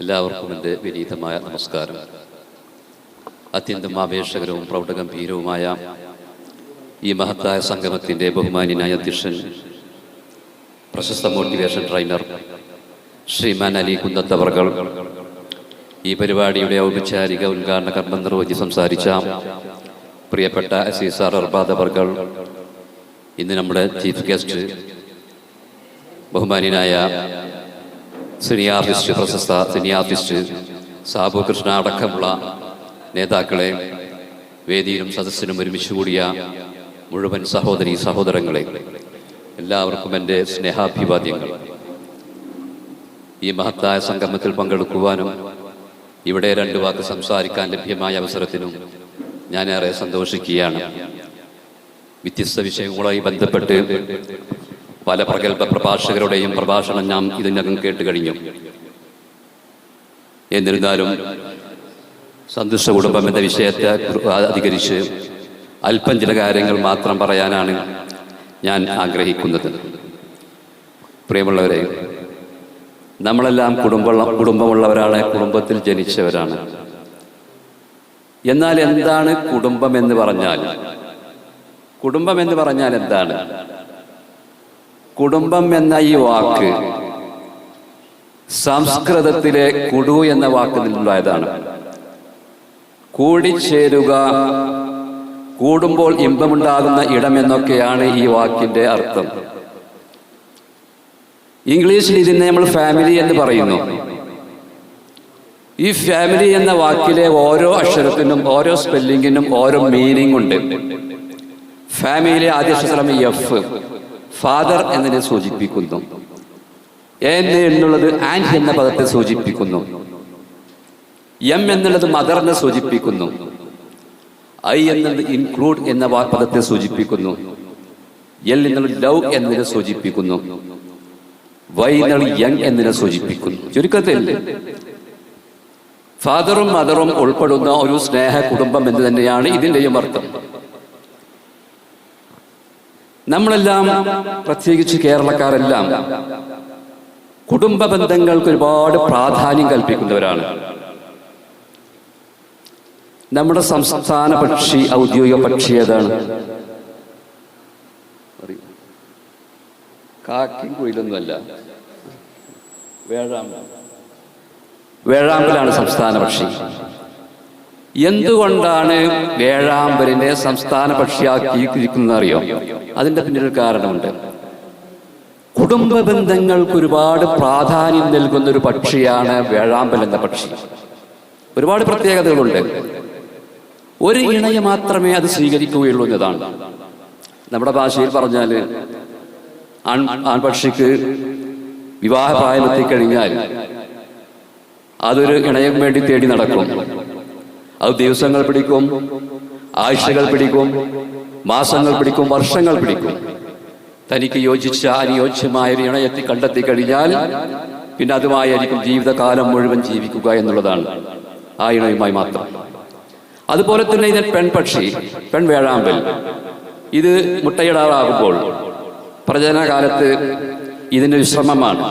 എല്ലാവർക്കും എന്റെ വിനീതമായ നമസ്കാരം. അത്യന്തം ആവേശകരവും പ്രൗഢഗംഭീരവുമായ ഈ മഹത്തായ സംഗമത്തിന്റെ ബഹുമാന്യനായ അധ്യക്ഷൻ പ്രശസ്ത മോട്ടിവേഷൻ ട്രെയിനർ ശ്രീമാൻ അലി കുന്നത്തവർകൾ ഈ പരിപാടിയുടെ ഔപചാരിക ഉദ്ഘാടന കർമ്മം നിർവഹിച്ച് സംസാരിച്ച പ്രിയപ്പെട്ട സീസാർ അർബാദവർകൾ ഇന്ന് നമ്മുടെ ചീഫ് ഗസ്റ്റ് ബഹുമാന്യനായ സിനി ആർട്ടിസ്റ്റ് പ്രശസ്ത സിനിയാർട്ടിസ്റ്റ് സാബു കൃഷ്ണ അടക്കമുള്ള നേതാക്കളെ വേദിയിലും സദസ്സിനും ഒരുമിച്ച് കൂടിയ മുഴുവൻ സഹോദരി സഹോദരങ്ങളെ എല്ലാവർക്കും എന്റെ സ്നേഹാഭിവാദ്യങ്ങൾ. ഈ മഹത്തായ സംഗമത്തിൽ പങ്കെടുക്കുവാനും ഇവിടെ രണ്ട് വാക്ക് സംസാരിക്കാൻ ലഭ്യമായ അവസരത്തിനും ഞാനേറെ സന്തോഷിക്കുകയാണ്. വ്യത്യസ്ത വിഷയങ്ങളുമായി ബന്ധപ്പെട്ട് പല പ്രഗത്ഭ പ്രഭാഷകരുടെയും പ്രഭാഷണം ഞാൻ ഇതിനകം കേട്ട് കഴിഞ്ഞു. എന്നിരുന്നാലും സന്തുഷ്ട കുടുംബം എന്ന വിഷയത്തെ അധികരിച്ച് അല്പം ചില കാര്യങ്ങൾ മാത്രം പറയാനാണ് ഞാൻ ആഗ്രഹിക്കുന്നത്. പ്രിയമുള്ളവരെ നമ്മളെല്ലാം കുടുംബമുള്ള കുടുംബമുള്ളവരാണ് കുടുംബത്തിൽ ജനിച്ചവരാണ്. എന്നാൽ എന്താണ് കുടുംബം എന്ന് പറഞ്ഞാൽ? കുടുംബം എന്ന് പറഞ്ഞാൽ എന്താണ്? കുടുംബം എന്ന ഈ വാക്ക് സംസ്കൃതത്തിലെ കുടു എന്ന വാക്ക് നിന്നുണ്ടായതാണ് കൂടിച്ചേരുക കൂടുമ്പോൾ ഇമ്പമുണ്ടാകുന്ന ഇടം എന്നൊക്കെയാണ് ഈ വാക്കിന്റെ അർത്ഥം. ഇംഗ്ലീഷിൽ ഇതിനെ നമ്മൾ ഫാമിലി എന്ന് പറയുന്നു. ഈ ഫാമിലി എന്ന വാക്കിലെ ഓരോ അക്ഷരത്തിനും ഓരോ സ്പെല്ലിങ്ങിനും ഓരോ മീനിങ് ഉണ്ട്. ഫാമിലിയിലെ ആദ്യ അക്ഷരം എഫ് ഫാദർ എന്നതിനെ സൂചിപ്പിക്കുന്നു. എന്ന് എന്നുള്ളത് ആൻഡ് എന്ന പദത്തെ സൂചിപ്പിക്കുന്നു. എം എന്നുള്ളത് മദറിനെ സൂചിപ്പിക്കുന്നു. ഐ എന്നുള്ളത് ഇൻക്ലൂഡ് എന്ന പദത്തെ സൂചിപ്പിക്കുന്നു. എൽ എന്നുള്ളത് ലവ് എന്നതിനെ സൂചിപ്പിക്കുന്നു. വൈ എന്നുള്ളത് യങ് എന്നതിനെ സൂചിപ്പിക്കുന്നു. ചുരുക്കത്തിൽ ഫാദറും മദറും ഉൾപ്പെടുന്ന ഒരു സ്നേഹ കുടുംബം എന്ന് തന്നെയാണ് ഇതിന്റെയും അർത്ഥം. നമ്മളെല്ലാം പ്രത്യേകിച്ച് കേരളക്കാരെല്ലാം കുടുംബ ബന്ധങ്ങൾക്ക് ഒരുപാട് പ്രാധാന്യം കൽപ്പിക്കുന്നവരാണ്. നമ്മുടെ സംസ്ഥാന പക്ഷി ഔദ്യോഗിക പക്ഷി ഏതാണ്? കാക്കും കുയിലൊന്നുമല്ല. വേഴാമ്പൽ. വേഴാമ്പലാണ് സംസ്ഥാന പക്ഷി. എന്തുകൊണ്ടാണ് വേഴാമ്പലിനെ സംസ്ഥാന പക്ഷിയാക്കിയിരിക്കുന്നത് അറിയോ അതിന്റെ പിന്നിൽ കാരണമുണ്ട്. കുടുംബ ബന്ധങ്ങൾക്ക് ഒരുപാട് പ്രാധാന്യം നൽകുന്ന ഒരു പക്ഷിയാണ് വേഴാമ്പൽ എന്ന പക്ഷി. ഒരുപാട് പ്രത്യേകതകളുണ്ട്. ഒരു ഇണയെ മാത്രമേ അത് സ്വീകരിക്കുകയുള്ളൂ എന്നതാണ്. നമ്മുടെ ഭാഷയിൽ പറഞ്ഞാൽ ആൺ ആൺപക്ഷിക്ക് വിവാഹപ്രായമെത്തിക്കഴിഞ്ഞാൽ അതൊരു ഇണയം വേണ്ടി തേടി നടക്കും. അത് ദിവസങ്ങൾ പിടിക്കും ആഴ്ചകൾ പിടിക്കും മാസങ്ങൾ പിടിക്കും വർഷങ്ങൾ പിടിക്കും. തനിക്ക് യോജിച്ച അനുയോജ്യമായ ഒരു ഇണയത്തി കണ്ടെത്തി കഴിഞ്ഞാൽ പിന്നെ അതുമായിരിക്കും ജീവിതകാലം മുഴുവൻ ജീവിക്കുക എന്നുള്ളതാണ് ആ ഇണയുമായി മാത്രം. അതുപോലെ തന്നെ ഇതിൽ പെൺപക്ഷി പെൺവേഴാമ്പൽ ഇത് മുട്ടയിടാറാകുമ്പോൾ പ്രജനനകാലത്ത് ഇതിന്റെ വിശ്രമമാണ്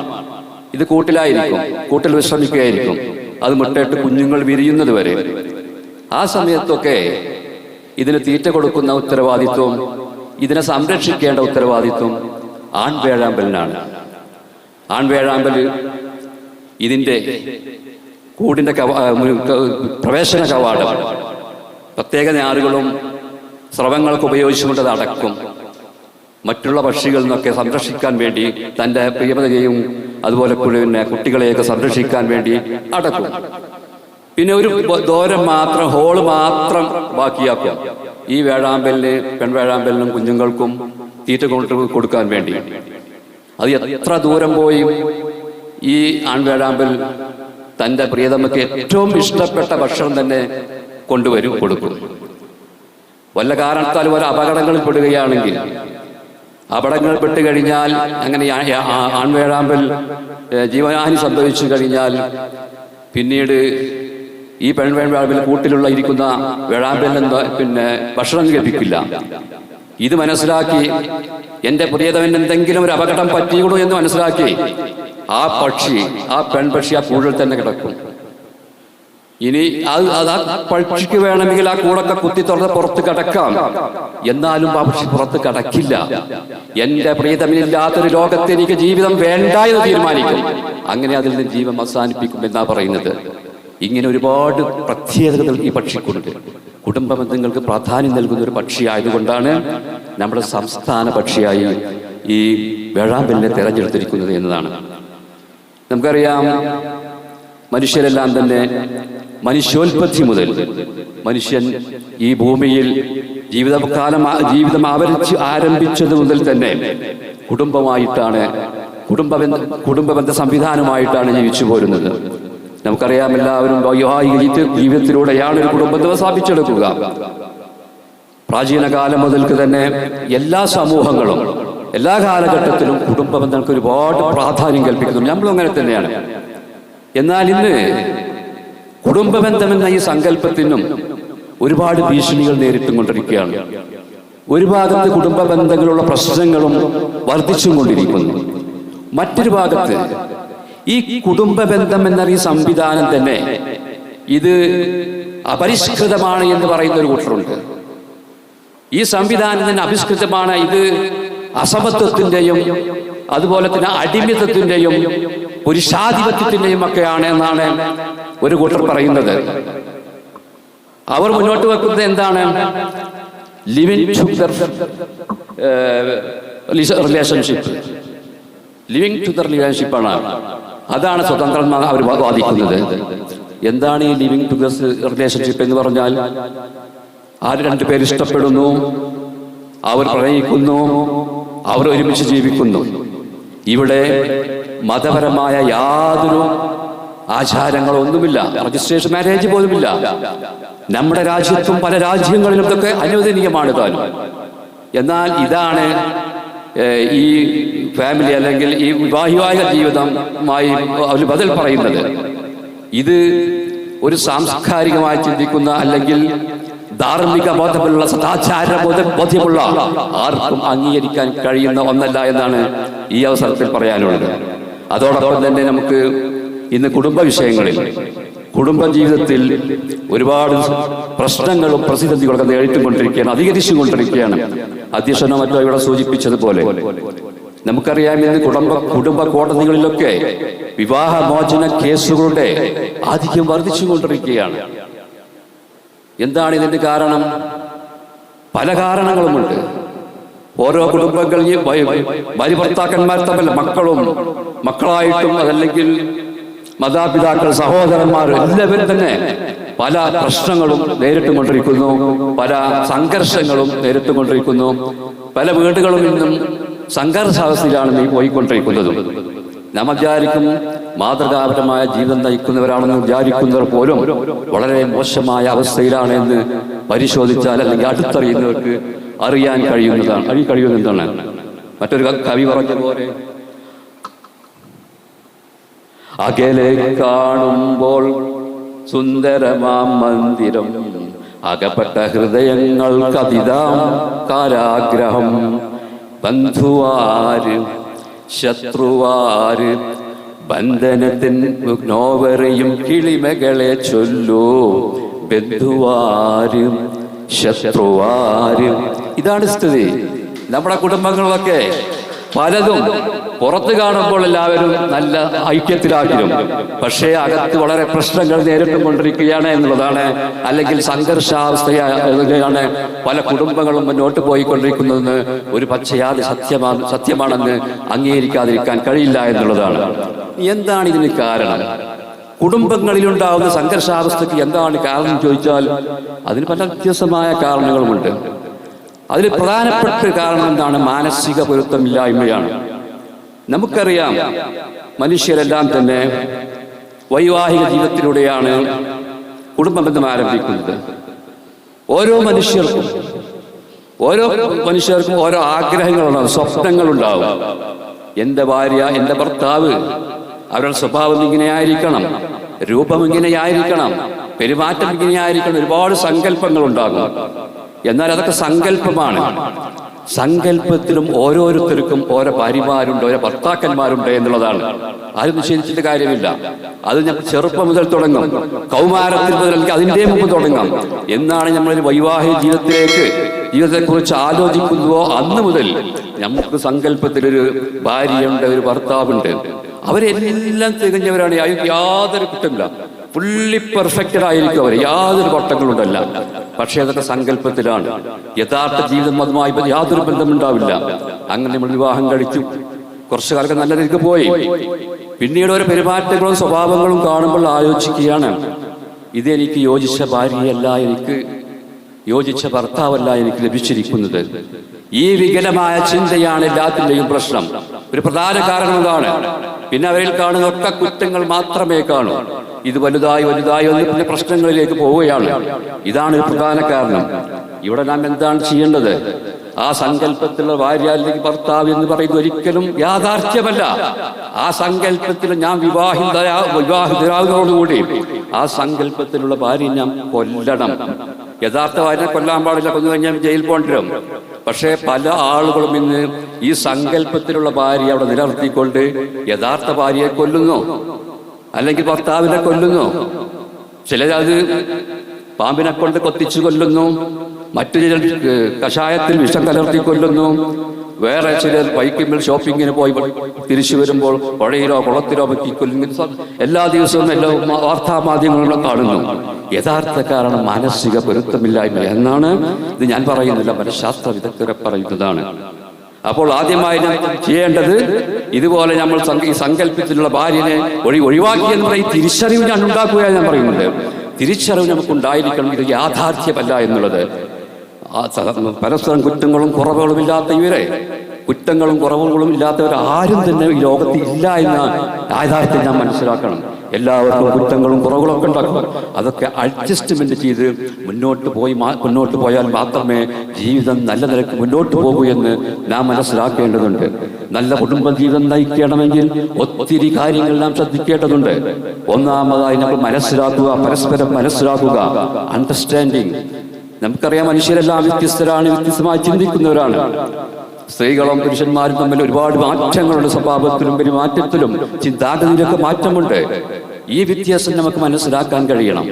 ഇത് കൂട്ടിലായിരിക്കും കൂട്ടിൽ വിശ്രമിക്കുകയായിരിക്കും. അത് മുട്ടയിട്ട് കുഞ്ഞുങ്ങൾ വിരിയുന്നത് വരെ. ആ സമയത്തൊക്കെ ഇതിന് തീറ്റ കൊടുക്കുന്ന ഉത്തരവാദിത്വം ഇതിനെ സംരക്ഷിക്കേണ്ട ഉത്തരവാദിത്വം ആൺവേഴാമ്പലിനാണ് ആൺവേഴാമ്പൽ ഇതിന്റെ കൂടിന്റെ കവ- ആ, മു- ക- പ്രവേശന കവാടം. പ്രത്യേക ഞാറുകളും സ്രവങ്ങൾക്ക് ഉപയോഗിച്ചുകൊണ്ട് അടക്കും മറ്റുള്ള പക്ഷികളിൽ നിന്നൊക്കെ സംരക്ഷിക്കാൻ വേണ്ടി തന്റെ പ്രിയമതയെയും അതുപോലെ പിന്നെ കുട്ടികളെയൊക്കെ സംരക്ഷിക്കാൻ വേണ്ടി അടക്കും പിന്നെ ഒരു ദോരം മാത്രം ഹോൾ മാത്രം ബാക്കിയാക്കാം ഈ വേഴാമ്പലിന് പെൺവേഴാമ്പലിനും കുഞ്ഞുങ്ങൾക്കും തീറ്റ കൊണ്ട് കൊടുക്കാൻ വേണ്ടി. അത് എത്ര ദൂരം പോയി? ഈ ആൺവേഴാമ്പൽ തന്റെ പ്രിയതമ്മക്ക് ഏറ്റവും ഇഷ്ടപ്പെട്ട ഭക്ഷണം തന്നെ കൊണ്ടുവരും കൊടുക്കും. വല്ല കാരണത്താലും ഒരു അപകടങ്ങളിൽ പെടുകയാണെങ്കിൽ അപകടങ്ങൾ പെട്ട് കഴിഞ്ഞാൽ അങ്ങനെ ആൺവേഴാമ്പൽ ജീവഹാനി സംഭവിച്ചു കഴിഞ്ഞാൽ പിന്നീട് ഈ പെൺവേഴാമ്പൽ കൂട്ടിലുള്ള ഇരിക്കുന്ന വേഴാമ്പലിന് പിന്നെ ഭക്ഷണം ലഭിക്കില്ല. ഇത് മനസ്സിലാക്കി എന്റെ പ്രിയതവൻ എന്തെങ്കിലും ഒരു അപകടം പറ്റിയുള്ളൂ എന്ന് മനസ്സിലാക്കി ആ പക്ഷി ആ പെൺപക്ഷി ആ കൂടുതൽ തന്നെ കിടക്കും. ഇനി അത് ആ പക്ഷിക്ക് വേണമെങ്കിൽ ആ കൂടൊക്കെ കുത്തി തുറന്ന് പുറത്ത് കിടക്കാം. എന്നാലും ആ പക്ഷി പുറത്ത് കടക്കില്ല. എന്റെ പ്രീതമില്ലാത്തൊരു ലോകത്ത് എനിക്ക് ജീവിതം വേണ്ട എന്ന് തീരുമാനിക്കും. അങ്ങനെ അതിൽ നിന്ന് ജീവൻ അവസാനിപ്പിക്കും എന്നാ പറയുന്നത്. ഇങ്ങനെ ഒരുപാട് പ്രത്യേകതകൾ ഈ പക്ഷിക്കുണ്ട്. കുടുംബ ബന്ധങ്ങൾക്ക് പ്രാധാന്യം നൽകുന്ന ഒരു പക്ഷിയായതുകൊണ്ടാണ് നമ്മുടെ സംസ്ഥാന പക്ഷിയായി ഈ വേഴാമ്പലിനെ തെരഞ്ഞെടുത്തിരിക്കുന്നത് എന്നതാണ്. നമുക്കറിയാം മനുഷ്യരെല്ലാം തന്നെ മനുഷ്യോൽപത്തി മുതൽ മനുഷ്യൻ ഈ ഭൂമിയിൽ ജീവിതകാലം ജീവിതം ആവരിച്ച് ആരംഭിച്ചത് മുതൽ തന്നെ കുടുംബമായിട്ടാണ് കുടുംബ കുടുംബബന്ധ കുടുംബ ബന്ധ സംവിധാനമായിട്ടാണ് ജീവിച്ചു പോരുന്നത് നമുക്കറിയാം എല്ലാവരും വൈവാഹിക ജീവിത- ജീവിതത്തിലൂടെയാണ് ഒരു കുടുംബത്തെ സ്ഥാപിച്ചെടുക്കുക. പ്രാചീന കാലം മുതൽക്ക് തന്നെ എല്ലാ സമൂഹങ്ങളും എല്ലാ കാലഘട്ടത്തിലും കുടുംബ ബന്ധങ്ങൾക്ക് ഒരുപാട് പ്രാധാന്യം കൽപ്പിക്കുന്നു. നമ്മളും അങ്ങനെ തന്നെയാണ്. എന്നാൽ ഇന്ന് കുടുംബ എന്ന ഈ സങ്കല്പത്തിനും ഒരുപാട് ഭീഷണികൾ നേരിട്ടും കൊണ്ടിരിക്കുകയാണ്. ഒരു ഭാഗത്ത് കുടുംബ ബന്ധങ്ങളുള്ള പ്രശ്നങ്ങളും വർദ്ധിച്ചും കൊണ്ടിരിക്കുന്നു. മറ്റൊരു ഭാഗത്ത് ഈ കുടുംബ ബന്ധം എന്ന ഈ സംവിധാനം തന്നെ ഇത് അപരിഷ്കൃതമാണ് എന്ന് പറയുന്ന ഒരു കൂട്ടറുണ്ട് ഈ സംവിധാനം തന്നെ അപരിഷ്കൃതമാണ്. ഇത് അസമത്വത്തിന്റെയും അതുപോലെ തന്നെ അടിമിതത്തിന്റെയും പുരുഷാധിപത്യത്തിന്റെയും ഒക്കെയാണ് എന്നാണ് ഒരു കൂട്ടർ പറയുന്നത്. അവർ മുന്നോട്ട് വെക്കുന്നത് എന്താണ്? Living together relationship. Living together റിലേഷൻഷിപ്പാണ് അതാണ് സ്വതന്ത്രന്മാർ അവർ വാദിക്കുന്നത്. എന്താണ് ഈ ലിവിങ് ടുഗസ് റിലേഷൻഷിപ്പ് എന്ന് പറഞ്ഞാൽ? ആര് പേര് ഇഷ്ടപ്പെടുന്നു? അവർ പ്രണയിക്കുന്നു. അവർ ഒരുമിച്ച് ജീവിക്കുന്നു. ഇവിടെ മതപരമായ യാതൊരു ആചാരങ്ങളൊന്നുമില്ല. രജിസ്ട്രേഷൻ മാരേജ് പോലുമില്ല. നമ്മുടെ രാജ്യത്തും പല രാജ്യങ്ങളിലും ഇതൊക്കെ അനുവദനീയമാണ് താനും. എന്നാൽ ഇതാണ് ഈ ഫാമിലി അല്ലെങ്കിൽ ഈ വിവാഹിവാഹ ജീവിതമായി അവർ ബദൽ പറയുന്നത്. ഇത് ഒരു സാംസ്കാരികമായി ചിന്തിക്കുന്ന അല്ലെങ്കിൽ ധാർമ്മിക ബോധമുള്ള സദാചാര ബോധ- ബോധ്യമുള്ള ആർക്കും അംഗീകരിക്കാൻ കഴിയുന്ന ഒന്നല്ല എന്നാണ് ഈ അവസരത്തിൽ പറയാനുള്ളത്. അതോടൊപ്പം തന്നെ നമുക്ക് ഇന്ന് കുടുംബ വിഷയങ്ങളിൽ കുടുംബ ജീവിതത്തിൽ ഒരുപാട് പ്രശ്നങ്ങളും പ്രതിസന്ധികളൊക്കെ നേരിട്ടുകൊണ്ടിരിക്കുകയാണ് അധികരിച്ചുകൊണ്ടിരിക്കുകയാണ്. അധ്യക്ഷനോ മറ്റോ ഇവിടെ സൂചിപ്പിച്ചതുപോലെ. നമുക്കറിയാം ഇന്ന് കുടുംബ കുടുംബ കോടതികളിലൊക്കെ വിവാഹമോചന കേസുകളുടെ ആധിക്യം വർദ്ധിച്ചുകൊണ്ടിരിക്കുകയാണ്. എന്താണ് ഇതിന്റെ കാരണം? പല കാരണങ്ങളുമുണ്ട്. ഓരോ കുടുംബങ്ങളിൽ ഭർത്താക്കന്മാർ തമ്മിൽ മക്കളും മക്കളായിട്ടും അതല്ലെങ്കിൽ മാതാപിതാക്കൾ സഹോദരന്മാർ എല്ലാവരും തന്നെ പല പ്രശ്നങ്ങളും നേരിട്ടുകൊണ്ടിരിക്കുന്നു പല സംഘർഷങ്ങളും നേരിട്ടുകൊണ്ടിരിക്കുന്നു. പല വീടുകളിൽ നിന്നും സംഘർഷാവസ്ഥയിലാണ് നീ പോയിക്കൊണ്ടിരിക്കുന്നതും. നാം വിചാരിക്കും മാതൃകാപരമായ ജീവിതം നയിക്കുന്നവരാണെന്ന് വിചാരിക്കുന്നവർ പോലും വളരെ മോശമായ അവസ്ഥയിലാണ് എന്ന് പരിശോധിച്ചാൽ അല്ലെങ്കിൽ അടുത്തറിയുന്നവർക്ക് അറിയാൻ കഴിയുന്നതാണ് കഴിയുന്നതാണ്. മറ്റൊരു കവി പറഞ്ഞ പോലെ അകലെ കാണുമ്പോൾ സുന്ദരമാം മന്ദിരം. അകപ്പെട്ട ഹൃദയങ്ങൾ കതിതാം കാരാഗ്രഹം. ബന്ധുവാര് ശത്രുവാര് ബന്ധനത്തിൻ നോവറിയും കിളിമകളെ ചൊല്ലൂ. ബന്ധുവാര് ശത്രുവാര്. ഇതാണ് സ്ഥിതി. നമ്മുടെ കുടുംബങ്ങളിലൊക്കെ പലതും പുറത്ത് കാണുമ്പോൾ എല്ലാവരും നല്ല ഐക്യത്തിലാക്കിയും പക്ഷേ അകത്ത് വളരെ പ്രശ്നങ്ങൾ നേരിട്ട് കൊണ്ടിരിക്കുകയാണ് എന്നുള്ളതാണ്. അല്ലെങ്കിൽ സംഘർഷാവസ്ഥയാണ് പല കുടുംബങ്ങളും മുന്നോട്ട് പോയിക്കൊണ്ടിരിക്കുന്നതെന്ന് ഒരു പച്ചയാതി സത്യമാണ് സത്യമാണെന്ന് അംഗീകരിക്കാതിരിക്കാൻ കഴിയില്ല എന്നുള്ളതാണ്. എന്താണ് ഇതിന് കാരണം? കുടുംബങ്ങളിലുണ്ടാവുന്ന സംഘർഷാവസ്ഥയ്ക്ക് എന്താണ് കാരണം ചോദിച്ചാൽ അതിന് പല വ്യത്യസ്തമായ കാരണങ്ങളുമുണ്ട്. അതിൽ പ്രധാനപ്പെട്ട കാരണം എന്താണ്? മാനസിക പൊരുത്തമില്ലായ്മയാണ്. നമുക്കറിയാം മനുഷ്യരെല്ലാം തന്നെ വൈവാഹിക ജീവിതത്തിലൂടെയാണ് കുടുംബബന്ധം ആരംഭിക്കുന്നത്. ഓരോ മനുഷ്യർക്കും ഓരോ മനുഷ്യർക്കും ഓരോ ആഗ്രഹങ്ങളുണ്ടാവും സ്വപ്നങ്ങളുണ്ടാവും. എന്റെ ഭാര്യ എന്റെ ഭർത്താവ് അവരുടെ സ്വഭാവം ഇങ്ങനെയായിരിക്കണം രൂപം ഇങ്ങനെയായിരിക്കണം പെരുമാറ്റം ഇങ്ങനെയായിരിക്കണം ഒരുപാട് സങ്കല്പങ്ങൾ ഉണ്ടാകും എന്നാൽ അതൊക്കെ സങ്കല്പമാണ്. സങ്കല്പത്തിലും ഓരോരുത്തർക്കും ഓരോ ഭാര്യമാരുണ്ട് ഓരോ ഭർത്താക്കന്മാരുണ്ട് എന്നുള്ളതാണ്. ആരും നിഷേധിച്ചിട്ട് കാര്യമില്ല. അത് ഞാൻ ചെറുപ്പം മുതൽ തുടങ്ങും. കൗമാരത്തിൽ മുതൽ അതിന്റെ മുമ്പ് തുടങ്ങാം. എന്നാണ് നമ്മൾ വൈവാഹിക ജീവിതത്തിലേക്ക് ജീവിതത്തെക്കുറിച്ച് ആലോചിക്കുന്നുവോ? അന്ന് മുതൽ നമുക്ക് സങ്കല്പത്തിലൊരു ഭാര്യയുണ്ട് ഒരു ഭർത്താവുണ്ട്. അവരെല്ലാം തികഞ്ഞവരാണ്. യാതൊരു കുറ്റമില്ല ഫുള്ളി പെർഫെക്റ്റഡ് ആയിരിക്കും അവർ യാതൊരു വട്ടങ്ങളുണ്ടല്ല പക്ഷേ അതൊക്കെ സങ്കല്പത്തിലാണ്. യഥാർത്ഥ ജീവിതം അതുമായി യാതൊരു ബന്ധമുണ്ടാവില്ല. അങ്ങനെ നമ്മൾ വിവാഹം കഴിച്ചു. കുറച്ചു കാലൊക്കെ നല്ല രീതിക്ക് പോയി. പിന്നീട് ഓരോ പെരുമാറ്റങ്ങളും സ്വഭാവങ്ങളും കാണുമ്പോൾ ആലോചിക്കുകയാണ്. ഇതെനിക്ക് യോജിച്ച ഭാര്യയല്ല എനിക്ക് യോജിച്ച ഭർത്താവല്ല എനിക്ക് ലഭിച്ചിരിക്കുന്നത്. ഈ വികലമായ ചിന്തയാണ് എല്ലാത്തിന്റെയും പ്രശ്നം. ഒരു പ്രധാന കാരണം ഇതാണ് പിന്നെ അവരിൽ കാണുന്ന ഒക്കെ കുറ്റങ്ങൾ മാത്രമേ കാണൂ. ഇത് വലുതായി വലുതായി വന്ന് പിന്നെ പ്രശ്നങ്ങളിലേക്ക് പോവുകയാണ്. ഇതാണ് പ്രധാന കാരണം. ഇവിടെ നാം എന്താണ് ചെയ്യേണ്ടത്? ആ സങ്കല്പത്തിലുള്ള ഭാര്യ അല്ലെങ്കിൽ ഭർത്താവ് എന്ന് പറയുന്നത് ഒരിക്കലും യാഥാർത്ഥ്യമല്ല. ആ സങ്കല്പത്തിൽ ഞാൻ വിവാഹിത വിവാഹിതരാകുന്നതോടുകൂടി ആ സങ്കല്പത്തിലുള്ള ഭാര്യ ഞാൻ കൊല്ലണം. യഥാർത്ഥ ഭാര്യ കൊല്ലാൻ പാടില്ല കൊന്നു കഴിഞ്ഞാൽ ജയിൽ പോണ്ടിരും പക്ഷേ പല ആളുകളും ഇന്ന് ഈ സങ്കല്പത്തിലുള്ള ഭാര്യ അവിടെ നിലനിർത്തിക്കൊണ്ട് യഥാർത്ഥ ഭാര്യയെ കൊല്ലുന്നു. അല്ലെങ്കിൽ ഭർത്താവിനെ കൊല്ലുന്നു. ചിലരത് പാമ്പിനെ കൊണ്ട് കൊത്തിച്ചു കൊല്ലുന്നു. മറ്റു ചിലർ കഷായത്തിൽ വിഷം കലർത്തി കൊല്ലുന്നു. വേറെ ചിലർ ബൈക്കിന്മേൽ ഷോപ്പിങ്ങിന് പോയി തിരിച്ചു വരുമ്പോൾ പുഴയിലോ കുളത്തിലോ പറ്റി കൊല്ലുന്നു. എല്ലാ ദിവസവും എല്ലാ വാർത്താ മാധ്യമങ്ങളിലും കാണുന്നു. യഥാർത്ഥ കാരണം മാനസിക പൊരുത്തമില്ലായ്മ എന്നാണ് ഇത് ഞാൻ പറയുന്നില്ല. മനഃശാസ്ത്ര വിദഗ്ധരെ പറയുന്നതാണ്. അപ്പോൾ ആദ്യമായി ചെയ്യേണ്ടത് ഇതുപോലെ നമ്മൾ സങ്കല്പിച്ചിട്ടുള്ള ഭാര്യനെ ഒഴി ഒഴിവാക്കി എന്ന് പറയും. തിരിച്ചറിവ് ഞാൻ ഉണ്ടാക്കുക ഞാൻ പറയുന്നുണ്ട്. തിരിച്ചറിവ് നമുക്ക് ഉണ്ടായിരിക്കണം. ഇത് യാഥാർത്ഥ്യമല്ല എന്നുള്ളത്. പരസ്പരം കുറ്റങ്ങളും കുറവുകളും ഇല്ലാത്ത ഇവരെ കുറ്റങ്ങളും കുറവുകളും ഇല്ലാത്തവർ ആരും തന്നെ ഈ ലോകത്ത് ഇല്ല എന്ന യാഥാർത്ഥ്യം ഞാൻ മനസ്സിലാക്കണം. എല്ലാവർക്കും കുറ്റങ്ങളും കുറവുകളൊക്കെ ഉണ്ടാക്കും. അതൊക്കെ അഡ്ജസ്റ്റ്മെന്റ് ചെയ്ത് മുന്നോട്ട് പോയി മുന്നോട്ട് പോയാൽ മാത്രമേ ജീവിതം നല്ല നിലയ്ക്ക് മുന്നോട്ട് പോകൂ എന്ന് നാം മനസ്സിലാക്കേണ്ടതുണ്ട്. നല്ല കുടുംബ ജീവിതം നയിക്കണമെങ്കിൽ ഒത്തിരി കാര്യങ്ങൾ നാം ശ്രദ്ധിക്കേണ്ടതുണ്ട്. ഒന്നാമതായി നമ്മൾ മനസ്സിലാക്കുക പരസ്പരം മനസ്സിലാക്കുക. അണ്ടർസ്റ്റാൻഡിങ് നമുക്കറിയാം മനുഷ്യരെല്ലാം വ്യത്യസ്തരാണ് വ്യത്യസ്തമായി ചിന്തിക്കുന്നവരാണ് സ്ത്രീകളും പുരുഷന്മാരും തമ്മിൽ ഒരുപാട് മാറ്റങ്ങളുണ്ട്. സ്വഭാവത്തിലും പെരുമാറ്റത്തിലും ചിന്താഗതിയിലൊക്കെ മാറ്റമുണ്ട്. ഈ വ്യത്യാസം നമുക്ക് മനസ്സിലാക്കാൻ കഴിയണം.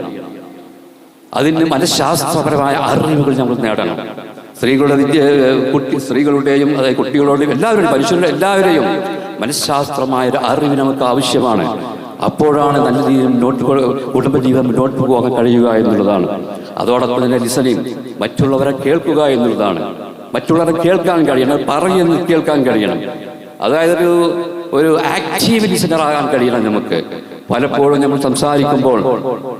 അതിന് മനഃശാസ്ത്രപരമായ അറിവുകൾ നമ്മൾ നേടണം. സ്ത്രീകളുടെ വിദ്യ കുട്ടി സ്ത്രീകളുടെയും അതായത് കുട്ടികളുടെയും എല്ലാവരുടെയും മനുഷ്യരുടെ എല്ലാവരെയും മനഃശാസ്ത്രമായ ഒരു അറിവ് നമുക്ക് ആവശ്യമാണ്. അപ്പോഴാണ് നല്ല രീതിയിൽ മുന്നോട്ട് കുടുംബജീവിതം മുന്നോട്ട് പോകാൻ കഴിയുക എന്നുള്ളതാണ്. അതോടൊപ്പം തന്നെ ലിസണിങ് മറ്റുള്ളവരെ കേൾക്കുക എന്നുള്ളതാണ്. മറ്റുള്ളവരെ കേൾക്കാൻ കഴിയണം പറയുന്നത് കേൾക്കാൻ കഴിയണം. അതായത് ഒരു ഒരു ആക്റ്റീവ് ലിസണർ ആകാൻ കഴിയണം നമുക്ക്. പലപ്പോഴും നമ്മൾ സംസാരിക്കുമ്പോൾ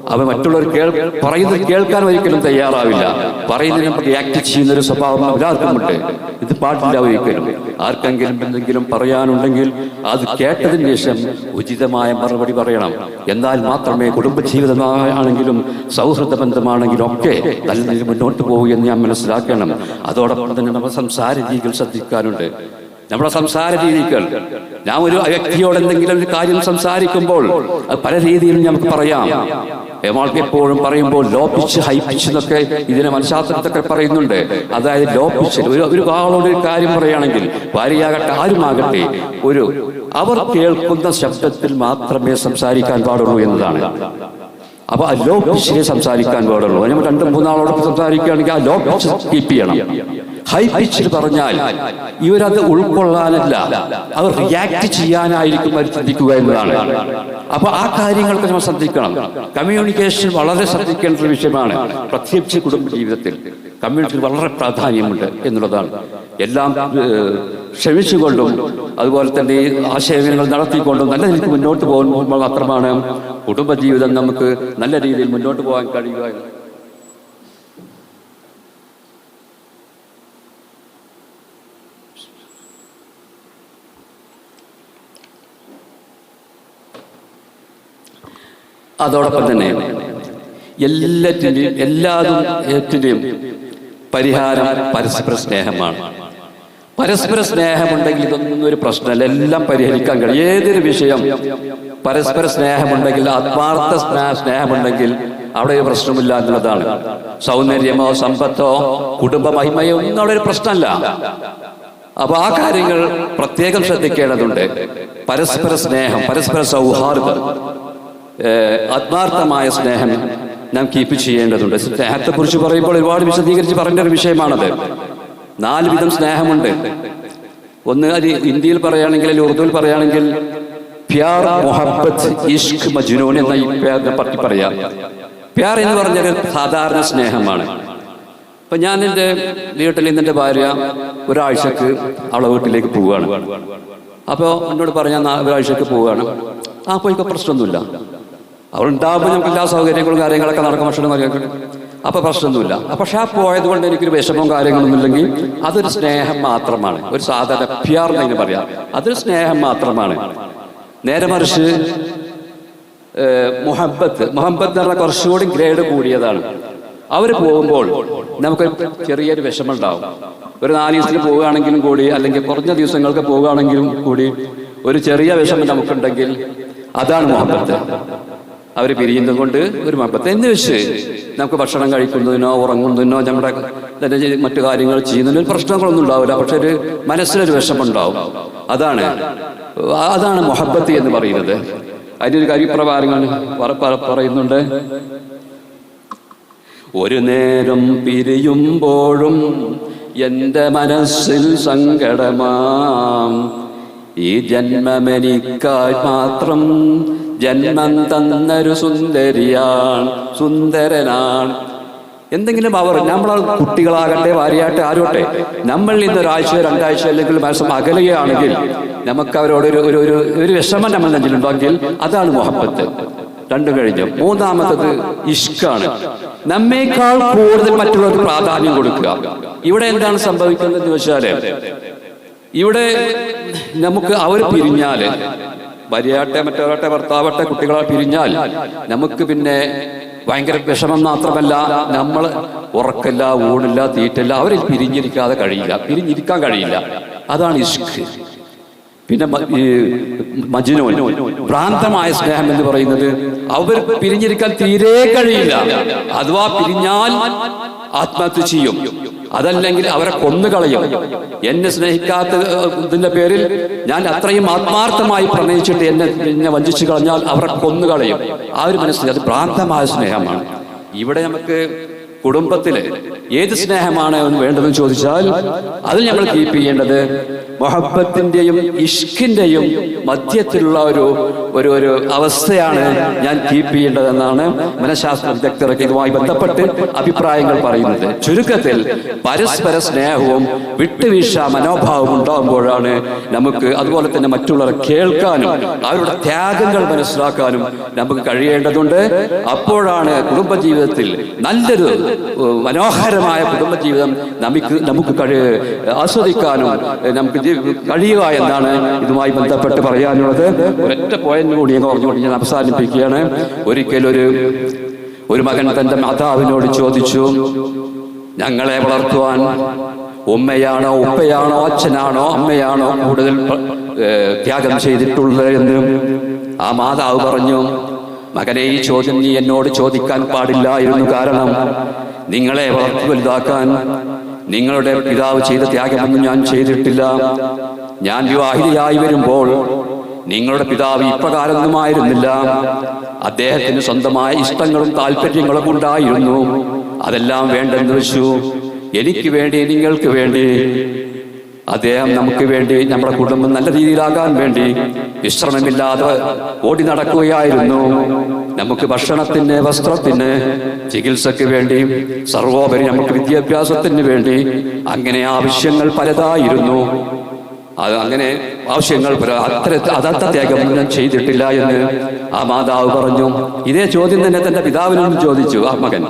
അവ മറ്റുള്ളവർ കേൾ പറയുന്നത് കേൾക്കാൻ ഒരിക്കലും തയ്യാറാവില്ല. പറയുന്നതിന് റിയാക്ട് ചെയ്യുന്ന ഒരു സ്വഭാവം എല്ലാവർക്കുമുണ്ട് ഇത് പാടില്ല ഒരിക്കലും. ആർക്കെങ്കിലും എന്തെങ്കിലും പറയാനുണ്ടെങ്കിൽ അത് കേട്ടതിന് ശേഷം ഉചിതമായ മറുപടി പറയണം. എന്നാൽ മാത്രമേ കുടുംബജീവിതമാണെങ്കിലും സൗഹൃദ ബന്ധമാണെങ്കിലും ഒക്കെ നല്ല രീതിയിൽ മുന്നോട്ട് പോകൂ എന്ന് ഞാൻ മനസ്സിലാക്കണം. അതോടൊപ്പം തന്നെ നമ്മൾ സംസാര രീതികൾ ശ്രദ്ധിക്കാനുണ്ട്. നമ്മുടെ സംസാര രീതികൾ. ഞാൻ ഒരു വ്യക്തിയോട് എന്തെങ്കിലും ഒരു കാര്യം സംസാരിക്കുമ്പോൾ അത് പല രീതിയിലും നമുക്ക് പറയാം. നമ്മൾക്ക് എപ്പോഴും പറയുമ്പോൾ ലോപിച്ച് പിച്ച് എന്നൊക്കെ ഇതിനെ മനഃശാസ്ത്രത്തൊക്കെ പറയുന്നുണ്ട്. അതായത് ലോപിച്ച് ഒരു ഒരു ഒരു കാര്യം പറയുകയാണെങ്കിൽ ഭാര്യയാകട്ടെ ആരുമാകട്ടെ ഒരു അവർ കേൾക്കുന്ന ശബ്ദത്തിൽ മാത്രമേ സംസാരിക്കാൻ പാടുള്ളൂ എന്നതാണ്. അപ്പൊ ആ ലോ പിച്ചിനെ സംസാരിക്കാൻ പാടുള്ളൂ. നമ്മൾ രണ്ടും മൂന്നാളോടൊപ്പം സംസാരിക്കുകയാണെങ്കിൽ ആ ലോ പിച്ച് കീപ്പ് ചെയ്യണം. ഹൈ പിച്ചിൽ പറഞ്ഞാൽ ഇവരത് ഉൾക്കൊള്ളാനല്ല. അവർ റിയാക്ട് ചെയ്യാനായിരിക്കും അവർ ചിന്തിക്കുക എന്നതാണ്. അപ്പൊ ആ കാര്യങ്ങൾക്ക് നമ്മൾ ശ്രദ്ധിക്കണം. കമ്മ്യൂണിക്കേഷൻ വളരെ ശ്രദ്ധിക്കേണ്ട ഒരു വിഷയമാണ് പ്രത്യേകിച്ച് കുടുംബ ജീവിതത്തിൽ. കമ്മ്യൂണിറ്റി വളരെ പ്രാധാന്യമുണ്ട് എന്നുള്ളതാണ്. എല്ലാം ക്ഷമിച്ചുകൊണ്ടും അതുപോലെ തന്നെ ആശയവിനിമയങ്ങൾ നടത്തിക്കൊണ്ടും നല്ല രീതിക്ക് മുന്നോട്ട് പോകുമ്പോൾ മാത്രമാണ് കുടുംബജീവിതം നമുക്ക് നല്ല രീതിയിൽ മുന്നോട്ട് പോകാൻ കഴിയുക അതോടൊപ്പം തന്നെ എല്ലാറ്റിന്റെയും എല്ലാത്തിന്റെയും പരിഹാരം പരസ്പര സ്നേഹമാണ്. പരസ്പര സ്നേഹമുണ്ടെങ്കിൽ ഇതൊന്നും ഒരു പ്രശ്നമല്ല. എല്ലാം പരിഹരിക്കാൻ കഴിയും. ഏതൊരു വിഷയം പരസ്പര സ്നേഹമുണ്ടെങ്കിൽ ആത്മാർത്ഥ സ്നേഹ സ്നേഹമുണ്ടെങ്കിൽ അവിടെ ഒരു പ്രശ്നമില്ല എന്നുള്ളതാണ്. സൗന്ദര്യമോ സമ്പത്തോ കുടുംബ മഹിമയോ ഒന്നും അവിടെ ഒരു പ്രശ്നമല്ല. അപ്പൊ ആ കാര്യങ്ങൾ പ്രത്യേകം ശ്രദ്ധിക്കേണ്ടതുണ്ട്. പരസ്പര സ്നേഹം പരസ്പര സൗഹാർദ്ദം. ആത്മാർത്ഥമായ സ്നേഹം നാം കീപ്പ് ചെയ്യേണ്ടതുണ്ട്. സ്നേഹത്തെ കുറിച്ച് പറയുമ്പോൾ ഒരുപാട് വിശദീകരിച്ച് പറയേണ്ട ഒരു വിഷയമാണത്. നാല് വിധം സ്നേഹമുണ്ട്. ഒന്ന് അത് ഇന്ത്യയിൽ പറയുകയാണെങ്കിൽ ഉറുദുവിൽ പറയുകയാണെങ്കിൽ പ്യാർ മൊഹബത്ത് ഇഷ്ക് മജ്നൂൻ എന്ന പറ്റി പറയാം. പ്യാർ എന്ന് പറഞ്ഞാൽ സാധാരണ സ്നേഹമാണ്. അപ്പൊ ഞാൻ എന്റെ വീട്ടിൽ നിന്ന് എന്റെ ഭാര്യ ഒരാഴ്ചക്ക് അവളെ വീട്ടിലേക്ക് പോവുകയാണ്. അപ്പോൾ എന്നോട് പറഞ്ഞ ഒരാഴ്ചക്ക് പോവുകയാണ്. ആ പോയിക്കോ പ്രശ്നമൊന്നുമില്ല. അവൾ ഉണ്ടാകുമ്പോൾ നമുക്ക് എല്ലാ സൗകര്യങ്ങളും കാര്യങ്ങളൊക്കെ നടക്കും ഭക്ഷണം കാര്യങ്ങളൊക്കെ. അപ്പൊ പ്രശ്നമൊന്നുമില്ല. പക്ഷെ ആ പോയത് കൊണ്ട് എനിക്കൊരു വിഷമവും കാര്യങ്ങളൊന്നും ഇല്ലെങ്കിൽ അതൊരു സ്നേഹം മാത്രമാണ്. ഒരു സാധാരണ പ്യാർ എന്നതിന് പറയാം. അതൊരു സ്നേഹം മാത്രമാണ്. നേരെ മറിച്ച് മുഹബത്ത്. മുഹബത്ത് എന്ന് പറഞ്ഞാൽ കുറച്ചുകൂടി ഗ്രേഡ് കൂടിയതാണ്. അവർ പോകുമ്പോൾ നമുക്ക് ചെറിയൊരു വിഷമം ഉണ്ടാവും ഒരു നാല് ദിവസത്തിന് പോവുകയാണെങ്കിലും കൂടി അല്ലെങ്കിൽ കുറഞ്ഞ ദിവസങ്ങൾക്ക് പോവുകയാണെങ്കിലും കൂടി ഒരു ചെറിയ വിഷമം നമുക്കുണ്ടെങ്കിൽ അതാണ് മുഹബത്ത്. അവർ പിരിയുന്നത് കൊണ്ട് ഒരു മപ്പത്തെ എന്ന് വെച്ച്? നമുക്ക് ഭക്ഷണം കഴിക്കുന്നതിനോ ഉറങ്ങുന്നതിനോ നമ്മുടെ മറ്റു കാര്യങ്ങൾ ചെയ്യുന്നതിനോ പ്രശ്നങ്ങളൊന്നും ഉണ്ടാവില്ല. പക്ഷെ ഒരു മനസ്സിലൊരു വിഷമം ഉണ്ടാവും അതാണ്. അതാണ് മൊഹബത്ത് എന്ന് പറയുന്നത്. അതിനൊരു കാര്യപ്രകാരങ്ങൾ പറ- പറ- പറയുന്നുണ്ട്. ഒരു നേരം പിരിയുമ്പോഴും എന്റെ മനസ്സിൽ സങ്കടമാം. ഈ ജന്മമെനിക്കായി മാത്രം ജന്മം തന്നൊരു സുന്ദരിയാണ് സുന്ദരനാണ് എന്തെങ്കിലും അവർ നമ്മൾ കുട്ടികളാകട്ടെ ഭാര്യയാട്ടെ ആരോട്ടെ നമ്മൾ ഇന്ന് ഒരാഴ്ച രണ്ടാഴ്ച അല്ലെങ്കിൽ മാസം അകലുകയാണെങ്കിൽ നമുക്ക് അവരോട് ഒരു ഒരു ഒരു ഒരു വിഷമം നമ്മൾ നെഞ്ചിലുണ്ടെങ്കിൽ അതാണ് മുഹബത്ത്. രണ്ടും കഴിഞ്ഞു. മൂന്നാമത്തത് ഇഷ്കാണ്. നമ്മേക്കാൾ കൂടുതൽ മറ്റുള്ളവർക്ക് പ്രാധാന്യം കൊടുക്കുക. ഇവിടെ എന്താണ് സംഭവിക്കുന്നത് എന്ന് വെച്ചാൽ ഇവിടെ നമുക്ക് അവർ പിരിഞ്ഞാൽ ഭാര്യയാട്ടെ മറ്റൊരാട്ടെ ഭർത്താവട്ടെ കുട്ടികളെ പിരിഞ്ഞാൽ നമുക്ക് പിന്നെ ഭയങ്കര വിഷമം മാത്രമല്ല നമ്മൾ ഉറക്കല്ല ഊണില്ല തീറ്റല്ല അവരിൽ പിരിഞ്ഞിരിക്കാതെ കഴിയില്ല പിരിഞ്ഞിരിക്കാൻ കഴിയില്ല. അതാണ് ഇഷ്ക്. പിന്നെ മജിനോ ഭ്രാന്തമായ സ്നേഹം എന്ന് പറയുന്നത് അവർ പിരിഞ്ഞിരിക്കാൻ തീരെ കഴിയില്ല. അഥവാ പിരിഞ്ഞാൽ ആത്മഹത്യ ചെയ്യും. അതല്ലെങ്കിൽ അവരെ കൊന്നുകളയും എന്നെ സ്നേഹിക്കാത്ത ഏഹ്, ഇതിന്റെ പേരിൽ ഞാൻ അത്രയും ആത്മാർത്ഥമായി പ്രണയിച്ചിട്ട് എന്നെ എന്നെ വഞ്ചിച്ചു കളഞ്ഞാൽ അവരെ കൊന്നുകളയും ആ ഒരു മനസ്സിൽ അത് ഭ്രാന്തമായ സ്നേഹമാണ്. ഇവിടെ നമുക്ക് കുടുംബത്തിൽ ഏത് സ്നേഹമാണ് വേണ്ടതെന്ന് ചോദിച്ചാൽ അതിൽ നമ്മൾ കീപ്പ് ചെയ്യേണ്ടത് മൊഹബത്തിന്റെയും ഇഷ്കിന്റെയും മധ്യത്തിലുള്ള ഒരു ഒരു ഒരു അവസ്ഥയാണ് ഞാൻ കീപ്പ് ചെയ്യേണ്ടതെന്നാണ് മനഃശാസ്ത്ര വിദഗ്ധർക്ക് ഇതുമായി ബന്ധപ്പെട്ട് അഭിപ്രായങ്ങൾ പറയുന്നത്. ചുരുക്കത്തിൽ പരസ്പര സ്നേഹവും വിട്ടുവീഴ്ച മനോഭാവവും ഉണ്ടാകുമ്പോഴാണ് നമുക്ക് അതുപോലെ തന്നെ മറ്റുള്ളവരെ കേൾക്കാനും അവരുടെ ത്യാഗങ്ങൾ മനസ്സിലാക്കാനും നമുക്ക് കഴിയേണ്ടതുണ്ട്. അപ്പോഴാണ് കുടുംബജീവിതത്തിൽ നല്ലൊരു മനോഹരമായ കുടുംബജീവിതം നമുക്ക് നമുക്ക് കഴി ആസ്വദിക്കാനും നമുക്ക് കഴിയുക എന്നാണ് ഇതുമായി ബന്ധപ്പെട്ട് പറയാനുള്ളത്. ഒരൊറ്റ പോയിന്റ് കൂടി ഞാൻ പറഞ്ഞുകൊണ്ട് ഞാൻ അവസാനിപ്പിക്കുകയാണ്. ഒരിക്കലൊരു ഒരു മകൻ തന്റെ മാതാവിനോട് ചോദിച്ചു ഞങ്ങളെ വളർത്തുവാൻ ഉമ്മയാണോ ഉപ്പയാണോ അച്ഛനാണോ അമ്മയാണോ കൂടുതൽ ത്യാഗം ചെയ്തിട്ടുള്ളത്? എന്ന് ആ മാതാവ് പറഞ്ഞു മകനെ ഈ ചോദ്യം നീ എന്നോട് ചോദിക്കാൻ പാടില്ലായിരുന്നു കാരണം നിങ്ങളെ വളർത്തി വലുതാക്കാൻ നിങ്ങളുടെ പിതാവ് ചെയ്ത ത്യാഗമൊന്നും ഞാൻ ചെയ്തിട്ടില്ല. ഞാൻ വിവാഹിതയായി വരുമ്പോൾ നിങ്ങളുടെ പിതാവ് ഇപ്രകാരമൊന്നുമായിരുന്നില്ല അദ്ദേഹത്തിന് സ്വന്തമായ ഇഷ്ടങ്ങളും താല്പര്യങ്ങളും ഉണ്ടായിരുന്നു. അതെല്ലാം വേണ്ടെന്ന് വെച്ചു. എനിക്ക് വേണ്ടി നിങ്ങൾക്ക് വേണ്ടി അദ്ദേഹം നമുക്ക് വേണ്ടി നമ്മുടെ കുടുംബം നല്ല രീതിയിലാകാൻ വേണ്ടി വിശ്രമമില്ലാതെ ഓടി നടക്കുകയായിരുന്നു. നമുക്ക് ഭക്ഷണത്തിന് വസ്ത്രത്തിന് ചികിത്സയ്ക്ക് വേണ്ടി സർവോപരി നമുക്ക് വിദ്യാഭ്യാസത്തിന് വേണ്ടി അങ്ങനെ ആവശ്യങ്ങൾ പലതായിരുന്നു. അത് അങ്ങനെ ആവശ്യങ്ങൾ അത്ര അതത്ര ത്യാഗം ഞാൻ ചെയ്തിട്ടില്ല എന്ന് ആ മാതാവ് പറഞ്ഞു. ഇതേ ചോദ്യം തന്നെ തന്റെ പിതാവിനോട് ചോദിച്ചു ആ മകൻ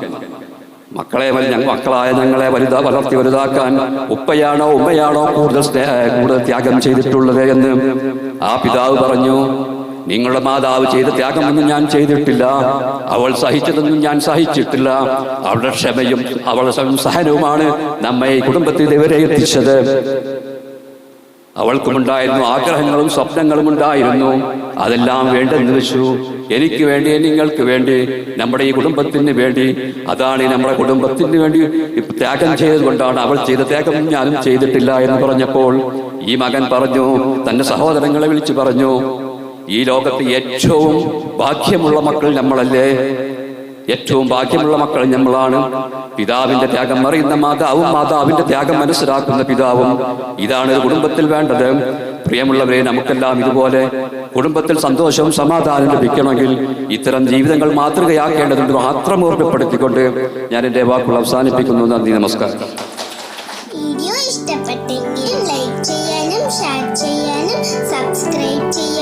മക്കളെ ഞങ്ങൾ ഞങ്ങ- മക്കളായ ഞങ്ങളെ വലുതാ വളർത്തി വലുതാക്കാൻ ഉപ്പയാണോ ഉമ്മയാണോ കൂടുതൽ കൂടുതൽ ത്യാഗം ചെയ്തിട്ടുള്ളത് എന്ന് ആ പിതാവ് പറഞ്ഞു നിങ്ങളുടെ മാതാവ് ചെയ്ത ത്യാഗമൊന്നും ഞാൻ ചെയ്തിട്ടില്ല. അവൾ സഹിച്ചതൊന്നും ഞാൻ സഹിച്ചിട്ടില്ല. അവളുടെ ക്ഷമയും അവളുടെ സഹനവുമാണ് നമ്മെ ഈ കുടുംബത്തിൽ ഇവരെ എത്തിച്ചത്. അവൾക്കുമുണ്ടായിരുന്നു ആഗ്രഹങ്ങളും സ്വപ്നങ്ങളും ഉണ്ടായിരുന്നു അതെല്ലാം വേണ്ടെന്ന് വെച്ചു. എനിക്ക് വേണ്ടി നിങ്ങൾക്ക് വേണ്ടി നമ്മുടെ ഈ കുടുംബത്തിന് വേണ്ടി അതാണ് നമ്മുടെ കുടുംബത്തിന് വേണ്ടി ത്യാഗം ചെയ്തുകൊണ്ടാണ് അവൾ ചെയ്ത ത്യാഗം ഞാനും ചെയ്തിട്ടില്ല എന്ന് പറഞ്ഞപ്പോൾ ഈ മകൻ പറഞ്ഞു തന്റെ സഹോദരങ്ങളെ വിളിച്ചു പറഞ്ഞു ഈ ലോകത്ത് ഏറ്റവും ഭാഗ്യമുള്ള മക്കൾ നമ്മളല്ലേ? ഏറ്റവും ഭാഗ്യമുള്ള മക്കൾ നമ്മളാണ് പിതാവിന്റെ ത്യാഗം അറിയുന്ന മാതാവും മാതാവിന്റെ ത്യാഗം മനസ്സിലാക്കുന്ന പിതാവും ഇതാണ് ഒരു കുടുംബത്തിൽ വേണ്ടത്. പ്രിയമുള്ളവരെ നമുക്കെല്ലാം ഇതുപോലെ കുടുംബത്തിൽ സന്തോഷവും സമാധാനം ലഭിക്കണമെങ്കിൽ ഇത്തരം ജീവിതങ്ങൾ മാതൃകയാക്കേണ്ടതുണ്ട് മാത്രം ഓർമ്മപ്പെടുത്തിക്കൊണ്ട് ഞാൻ എന്റെ വാക്കുകൾ അവസാനിപ്പിക്കുന്നു. നന്ദി നമസ്കാരം. വീഡിയോ ഇഷ്ടപ്പെട്ടെങ്കിൽ ലൈക്ക് ചെയ്യാനും ഷെയർ ചെയ്യാനും സബ്സ്ക്രൈബ് ചെയ്യാനും